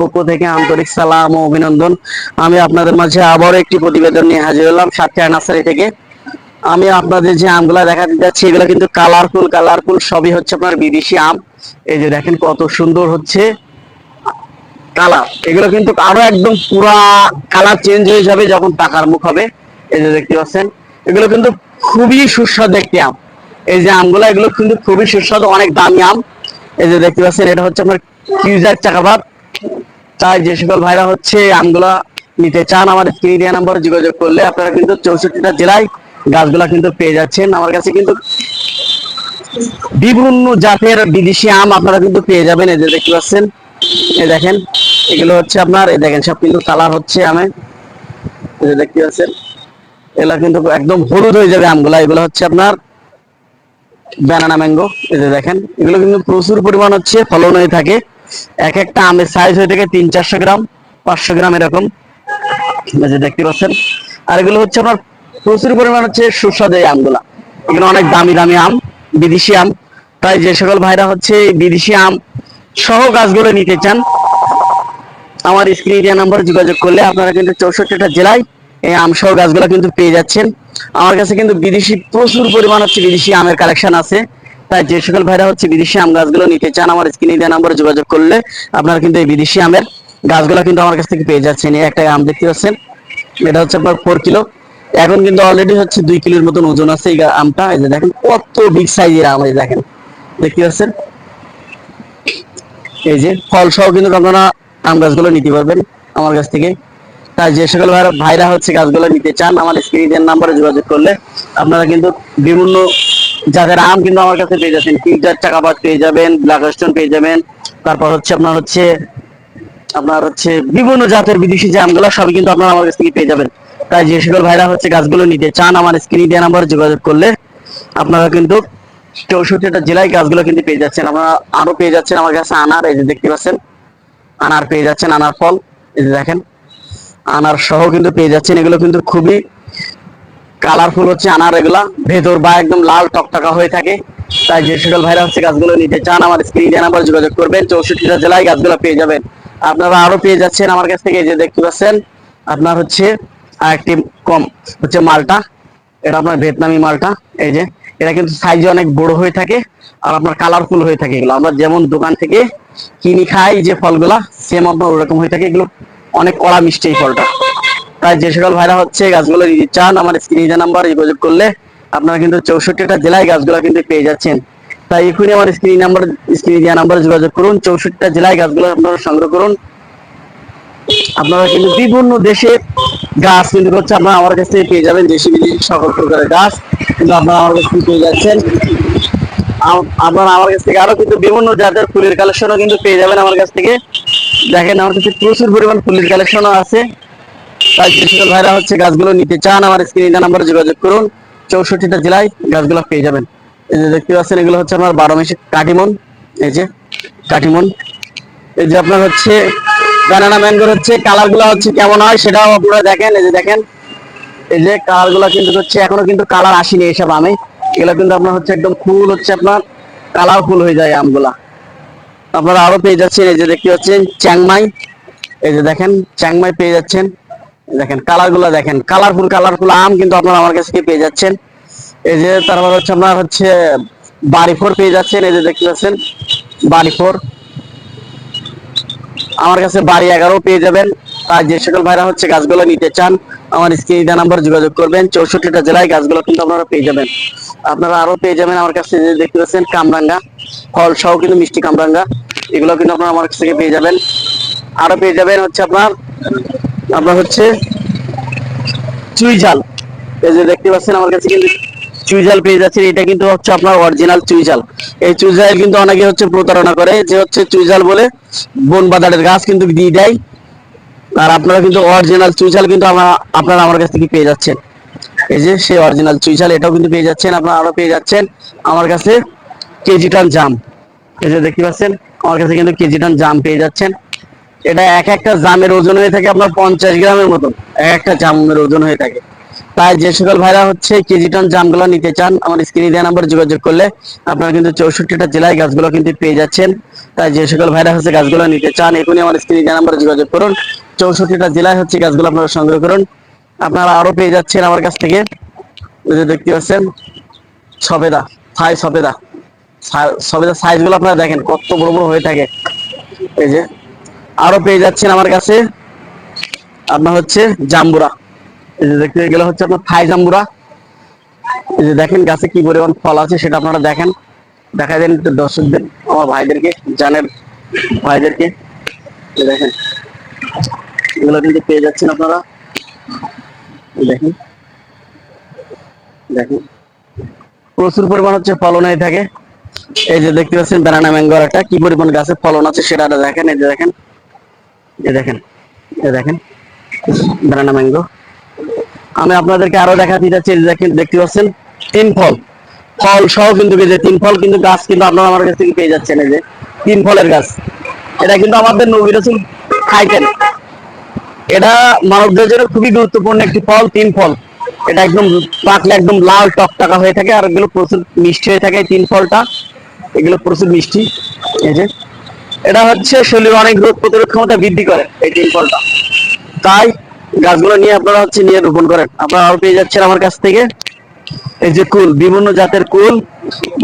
পক্ষ থেকে আন্তরিক সালাম ও অভিনন্দন। আমি আপনাদের মাঝে আবারও একটি প্রতিবেদন নিয়ে হাজির হলাম সাতক্ষীরা নার্সারি থেকে। আমি আপনাদের যে আমগুলা দেখাতে যাচ্ছি, এগুলো কিন্তু কালারফুল কালারফুল সবই হচ্ছে আপনার বিদেশি আম। এই যে দেখেন কত সুন্দর হচ্ছে কালার এগুলো কিন্তু আরও একদম পুরা কালার চেঞ্জ হয়ে যাবে যখন টাকার মুখ হবে। এই যে দেখতে পাচ্ছেন, এগুলো কিন্তু খুবই সুস্বাদু একটি আম। এই যে আমগুলো, এগুলো কিন্তু খুবই সুস্বাদু, অনেক দামি আম। এই যে দেখতে পাচ্ছেন, এটা হচ্ছে আপনার কিউজার চাকাবাদ। তাই যে সকল ভাইরা হচ্ছে আমগুলা নিতে চান আমার স্ক্রিন দেওয়া নাম্বারে যোগাযোগ করলে আপনারা কিন্তু চৌষট্টিটা জেলায় গাছগুলা কিন্তু পেয়ে যাচ্ছেন। আমার কাছে কিন্তু বিভিন্ন জাতের বিদেশি আম আপনারা কিন্তু পেয়ে যাবেন। এই যে দেখতে পাচ্ছেন, এই দেখেন, এগুলো হচ্ছে আপনার, এই দেখেন, সব কিন্তু কালার হচ্ছে আমে। এই দেখতে পাচ্ছেন, এগুলা কিন্তু একদম হলুদ হয়ে যাবে আমগুলা। এগুলো হচ্ছে আপনার ব্যানানা ম্যাঙ্গো। এই যে দেখেন, এগুলো কিন্তু প্রচুর পরিমাণ হচ্ছে ফলন হয়ে থাকে। এক একটা আমের সাইজ হয়ে থাকে তিন চারশো গ্রাম, পাঁচশো গ্রাম এরকম। দেখতে পাচ্ছেন। আর এগুলো হচ্ছে আপনার প্রচুর পরিমাণ হচ্ছে সুস্বাদু এই আমগুলা। এগুলো অনেক দামি দামি আম, বিদেশি আম। তাই যে সকল ভাইরা হচ্ছে বিদেশি আম সহ গাছগুলো নিতে চান, আমার স্ক্রিন এরিয়া নাম্বার যোগাযোগ করলে আপনারা কিন্তু চৌষট্টিটা জেলায় এই আম সহ গাছগুলো কিন্তু পেয়ে যাচ্ছেন। আমার কাছে কিন্তু বিদেশি প্রচুর পরিমাণ হচ্ছে বিদেশি আমের কালেকশন আছে। তাই যে সকল ভাইরা হচ্ছে বিদেশি আম গাছগুলো নিতে চান, আমার স্ক্রিন এরিয়া নাম্বারে যোগাযোগ করলে আপনারা কিন্তু এই বিদেশি আমের গাছগুলো কিন্তু আমার কাছ থেকে পেয়ে যাচ্ছেন। একটা আম দেখতে পাচ্ছেন। এটা হচ্ছে আপনার ফোর কিলো এখন কিন্তু অলরেডি হচ্ছে দুই কিলোর মতন ওজন আছে এই আমটা। এই যে দেখেন কত বিগ সাইজের আম এই দেখেন। দেখতে পাচ্ছেন? এই যে ফল সহ কিন্তু আপনারা আম গাছগুলো নিতে পারবেন আমার কাছ থেকে। তাই যে সকল ভাইরা ভাইরা হচ্ছে গাছগুলো নিতে চান, আমার স্ক্রিনের নাম্বারে যোগাযোগ করলে আপনারা কিন্তু বিভিন্ন জাতের আম কিন্তু আমার কাছে পেয়ে যাচ্ছেন ফিল্টার চাকাবাদ পেয়ে যাবেন ব্ল্যাক স্টোন পেয়ে যাবেন। তারপর হচ্ছে আপনার হচ্ছে আপনার হচ্ছে বিভিন্ন জাতের বিদেশি যে আমগুলো, সবই কিন্তু আপনারা আমার কাছ থেকে পেয়ে যাবেন। তাই যে সকল ভাইরা হচ্ছে গাছগুলো নিতে চান, আমার স্ক্রিনে দেওয়া নাম্বারে যোগাযোগ করলে আপনারা কিন্তু চৌষট্টিটা জেলায় গাছগুলো কিন্তু পেয়ে যাচ্ছেন। আপনারা আরও পেয়ে যাচ্ছেন আমার কাছে আনার, এই যে দেখতে পাচ্ছেন, আনার পেয়ে যাচ্ছেন, আনার ফল, এই যে দেখেন, আনার সহ কিন্তু পেয়ে যাচ্ছেন। এগুলো কিন্তু খুবই কালারফুল হচ্ছে আনার এগুলা। ভেতর বা একদম লাল টকটকা হয়ে থাকে। তাই যে সকল ভাইরা গাছগুলো নিতে চান আমার স্ক্রিনে নাম্বার যোগাযোগ করবেন, চৌষট্টিটা জেলায় গাছগুলো পেয়ে যাবেন। আপনারা আরও পেয়ে যাচ্ছেন আমার কাছ থেকে যে দেখতে পাচ্ছেন, আপনার হচ্ছে আরেকটি কম হচ্ছে মালটা। এটা আপনার ভিয়েতনামি মালটা, এই যে। এটা কিন্তু সাইজে অনেক বড় হয়ে থাকে আর আপনার কালারফুল হয়ে থাকে এগুলো। আমরা যেমন দোকান থেকে কিনি খাই যে ফলগুলা সেম আপনার ওরকম হয়ে থাকে এগুলো। অনেক কড়া মিষ্টি এই ফলটা। তাই যে সকল ভাইরা হচ্ছে গাছগুলো নিতে চান, আমার স্ক্রিনে নাম্বার যোগাযোগ করলে আপনারা কিন্তু চৌষট্টিটা জেলায় গাছগুলো কিন্তু পেয়ে যাচ্ছেন। তাই এখনই আমার স্ক্রিন নাম্বার, স্ক্রিনে দেওয়া নাম্বার যোগাযোগ করুন, চৌষট্টিটা জেলায় গাছগুলো আপনারা সংগ্রহ করুন। আপনারা কিন্তু বিভিন্ন দেশের গাছ কিন্তু হচ্ছে আপনারা আমার কাছ থেকে পেয়ে যাবেন, দেশি বিদেশি সকল প্রকারের গাছ কিন্তু আপনারা আমার কাছ থেকে পেয়ে যাচ্ছেন। আপনারা আমার কাছ থেকে আরও কিন্তু বিভিন্ন জাতের ফুলের কালেকশনও কিন্তু পেয়ে যাবেন আমার কাছ থেকে। দেখেন আমার কাছে প্রচুর পরিমাণ ফুলের কালেকশনও আছে। তাই সকল ভাইরা হচ্ছে গাছগুলো নিতে চান, আমার স্ক্রিনে নাম্বারে যোগাযোগ করুন। চৌষট্টিটা জেলায় গাছগুলো পেয়ে যাবেন। এই যে দেখতে পাচ্ছেন, এগুলো হচ্ছে আমার বারো মাসে কাটিমন। এই যে কাটিমন। এই যে আপনার হচ্ছে ব্যানানা ম্যাঙ্গোর হচ্ছে কালারগুলা হচ্ছে কেমন হয় সেটাও আপনারা দেখেন, এই যে দেখেন। এই যে কালারগুলা কিন্তু হচ্ছে, এখনও কিন্তু কালার আসেনি এইসব আমে। এগুলো কিন্তু আপনার হচ্ছে একদম ফুল হচ্ছে আপনার কালারফুল হয়ে যায় আমগুলা। আপনারা আরও পেয়ে যাচ্ছেন, এই যে দেখতে পাচ্ছেন, চ্যাংমাই। এই যে দেখেন, চ্যাংমাই পেয়ে যাচ্ছেন। দেখেন কালারগুলা দেখেন কালারফুল কালারফুল আম কিন্তু আপনারা আমার কাছে পেয়ে যাচ্ছেন। এই যে তারপর হচ্ছে আপনার হচ্ছে বাড়ি ফোর পেয়ে যাচ্ছেন, এই যে দেখতে পাচ্ছেন বাড়ি ফোর আমার কাছে বাড়ি এগারো পেয়ে যাবেন। আর যে সকল ভাইরা হচ্ছে গাছগুলো নিতে চান, আমার স্ক্রিনে নাম্বার যোগাযোগ করবেন। চৌষট্টিটা জেলায় গাছগুলো কিন্তু আপনারা পেয়ে যাবেন। আপনারা আরও পেয়ে যাবেন আমার কাছে যে দেখতে পাচ্ছেন, কামরাঙ্গা। ফল সহ কিন্তু মিষ্টি কামরাঙ্গা। এগুলো কিন্তু আপনারা আমার কাছ থেকে পেয়ে যাবেন। আরও পেয়ে যাবেন হচ্ছে আপনার আপনার হচ্ছে চুই ঝাল এই যে দেখতে পাচ্ছেন আমার কাছে কিন্তু চুইজাল পেয়ে যাচ্ছেন। এটা কিন্তু হচ্ছে আপনার অরিজিনাল চুইজাল এই চুইজাল কিন্তু অনেকে হচ্ছে প্রতারণা করে যে হচ্ছে চুইজাল বলে বন বাজারের গাছ কিন্তু দিয়ে দেয়। আর আপনারা কিন্তু অরিজিনাল চুইঝাল কিন্তু আমরা আপনারা আমার কাছ থেকে পেয়ে যাচ্ছেন। এই যে সেই অরিজিনাল চুইঝাল, এটাও কিন্তু পেয়ে যাচ্ছেন, আপনারা আরও পেয়ে যাচ্ছেন। আমার কাছে কেজি টন জাম। এই যে দেখতে পাচ্ছেন, আমার কাছে কিন্তু কেজি টন জাম পেয়ে যাচ্ছেন। এটা এক একটা জামের ওজন হয়ে থাকে আপনার পঞ্চাশ গ্রামের মতন এক একটা জামের ওজন হয়ে থাকে। তাই যে সকল ভাইরা হচ্ছে কেজি টন জামগুলো নিতে চান, আমার স্ক্রিনে দেওয়া নাম্বার যোগাযোগ করলে আপনারা কিন্তু চৌষট্টিটা জেলায় গাছগুলো কিন্তু পেয়ে যাচ্ছেন। তাই যে সকল ভাইরা হচ্ছে গাছগুলো নিতে চান, এখনই আমার স্ক্রিনে দেওয়া নাম্বারে যোগাযোগ করুন। চৌষট্টিটা জেলায় হচ্ছে গাছগুলো আপনারা সংগ্রহ করুন। আপনারা আরও পেয়ে যাচ্ছেন আমার কাছ থেকে। দেখতে পাচ্ছেন, সবেদা, থাই সবেদা। সবেদা সাইজগুলো আপনারা দেখেন, কত বড় বড় হয়ে থাকে। এই যে আরও পেয়ে যাচ্ছেন আমার কাছে। আপনার হচ্ছে জাম্বুরা। এই যে দেখতে গেলে হচ্ছে আপনার থাই জাম্বুরা। এই যে দেখেন গাছে কি পরিমাণ ফল আছে সেটা আপনারা দেখেন। দেখা দেন দর্শকদের, আমার ভাইদেরকে, জানের ভাইদেরকে। দেখেন, এগুলো কিন্তু পেয়ে যাচ্ছেন আপনারা। দেখেন দেখেন। প্রচুর পরিমাণ হচ্ছে ফলন হয়ে থাকে। এই যে দেখতে পাচ্ছেন ব্যানানা ম্যাঙ্গোর একটা। কি পরিমাণ গাছে ফলন আছে সেটা দেখেন, এই যে দেখেন। দেখেন দেখেন ম্যাঙ্গো আমি আপনাদেরকে আরও দেখাতে দেখেন, দেখতে পাচ্ছেন? তিন ফল। ফল সহ কিন্তু তিন ফল কিন্তু গাছ কিন্তু আপনারা আমার কাছ থেকে পেয়ে যাচ্ছেন, এই যে তিন ফলের গাছ। এটা কিন্তু আমাদের নবী রসুল খাইতেন। এটা মানবদের জন্য খুবই গুরুত্বপূর্ণ একটি ফল, তিন ফল। এটা একদম পাকলে একদম লাল টকটাকা হয়ে থাকে আর এগুলো প্রচুর মিষ্টি হয়ে থাকে তিন ফলটা। এগুলো প্রচুর মিষ্টি, এই যে। এটা হচ্ছে শরীরে অনেক রোগ প্রতিরোধ ক্ষমতা বৃদ্ধি করে এই তিন ফলটা। তাই গাছগুলো নিয়ে আপনারা হচ্ছে নিয়ে রোপণ করেন। আপনারা আরও পেয়ে যাচ্ছেন আমার কাছ থেকে। এই যে কুল, বিভিন্ন জাতের কুল,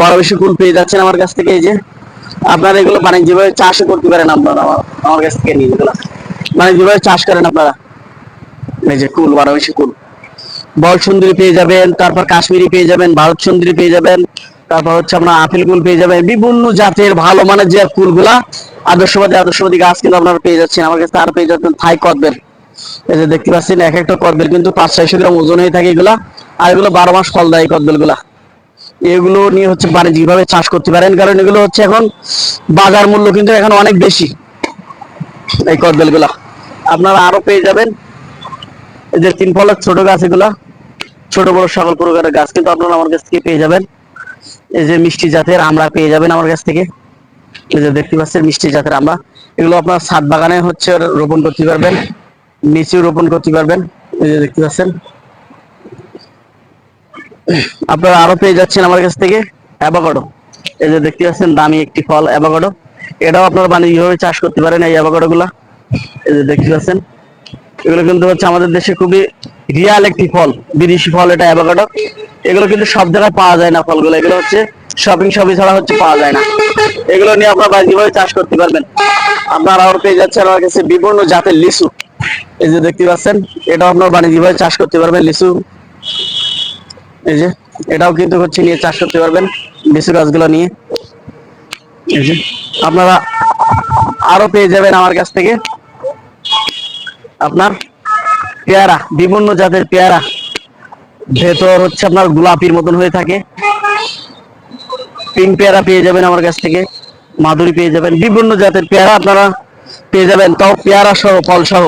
বড় বেশি কুল পেয়ে যাচ্ছেন আমার কাছ থেকে এই যে। আপনারা এগুলো বাণিজ্যিকভাবে চাষও করতে পারেন আপনারা আমার কাছ থেকে নিয়ে এগুলো। বাণিজ্যিকভাবে চাষ করেন আপনারা। এই যে কুল বারো বেশি কুল। বল সুন্দরী পেয়ে যাবেন, তারপর কাশ্মীরি পেয়ে যাবেন, ভারত সুন্দরী পেয়ে যাবেন। তারপর হচ্ছে আপনার আপেল কুল পেয়ে যাবেন। বিভিন্ন জাতের ভালো মানের যে কুলগুলা আদর্শবাদী আদর্শবাদী গাছ কিন্তু আপনারা পেয়ে যাচ্ছেন। আমার কাছে আর পেয়ে যাচ্ছেন থাই কদবের এই যে দেখতে পাচ্ছেন, এক একটা কদবের কিন্তু পাঁচ, ছয়শো গ্রাম ওজন হয়ে থাকে এগুলা। আর এগুলো বারো মাস ফল দেয় কদবেলগুলা এগুলো নিয়ে হচ্ছে বাণিজ্যিক ভাবে চাষ করতে পারেন। কারণ এগুলো হচ্ছে এখন বাজার মূল্য কিন্তু এখন অনেক বেশি এই কদবেলগুলা আপনারা আরও পেয়ে যাবেন। এই যে তিন ফলের ছোট গাছ এগুলা, ছোট বড় সকল প্রকারের গাছ কিন্তু আপনারা আমার কাছ থেকে পেয়ে যাবেন। এই যে মিষ্টি জাতের আমরা পেয়ে যাবেন আমার কাছ থেকে। এই যে দেখতে পাচ্ছেন মিষ্টি জাতের আমরা। এগুলো আপনার ছাদ বাগানে হচ্ছে রোপণ করতে পারবেন। নিচেও রোপণ করতে পারবেন। এই যে দেখতে পাচ্ছেন। আপনারা আরও পেয়ে যাচ্ছেন আমার কাছ থেকে অ্যাভোকাডো। এই যে দেখতে পাচ্ছেন দামি একটি ফল অ্যাভোকাডো। এটাও আপনারা বাণিজ্যিকভাবে চাষ করতে পারেন এই অ্যাভোকাডো গুলা এই যে দেখতে পাচ্ছেন। এগুলো কিন্তু হচ্ছে আমাদের দেশে খুবই রিয়াল একটি ফল, বিদেশি ফল এটা অ্যাভোকাডো এগুলো কিন্তু সব জায়গায় পাওয়া যায় না ফলগুলো, এগুলো হচ্ছে শপিং শপে ছাড়া হচ্ছে পাওয়া যায় না। এগুলো নিয়ে আপনারা বাণিজ্যিকভাবে চাষ করতে পারবেন? আপনারা আরও পেয়ে যাচ্ছেন আমার কাছে বিভিন্ন জাতের লিচু। এই যে দেখতে পাচ্ছেন, এটাও আপনার বাণিজ্যিকভাবে চাষ করতে পারবেন, লিচু। এই যে, এটাও কিন্তু হচ্ছে নিয়ে চাষ করতে পারবেন, লিচু গাছগুলো নিয়ে। এই যে, আপনারা আরও পেয়ে যাবেন আমার কাছ থেকে। আপনার পেয়ারা, বিভিন্ন জাতের পেয়ারা। ভেতর হচ্ছে আপনার গোলাপির মতন হয়ে থাকে। পিঙ্ক পেয়ারা পেয়ে যাবেন আমার কাছ থেকে। মাধুরী পেয়ে যাবেন। বিভিন্ন জাতের পেয়ারা আপনারা পেয়ে যাবেন। তাও পেয়ারা সহ, ফল সহ।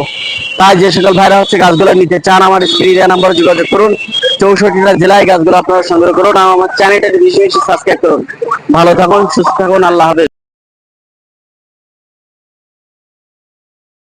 তাই যে সকল ভাইরা হচ্ছে গাছগুলো নিতে চান, আমার স্ক্রিনে নাম্বারে যোগাযোগ করুন। চৌষট্টিটা জেলায় গাছগুলো আপনারা সংগ্রহ করুন। আমার চ্যানেলটা বেশি বেশি সাবস্ক্রাইব করুন। ভালো থাকুন, সুস্থ থাকুন, আল্লাহ হাফেজ।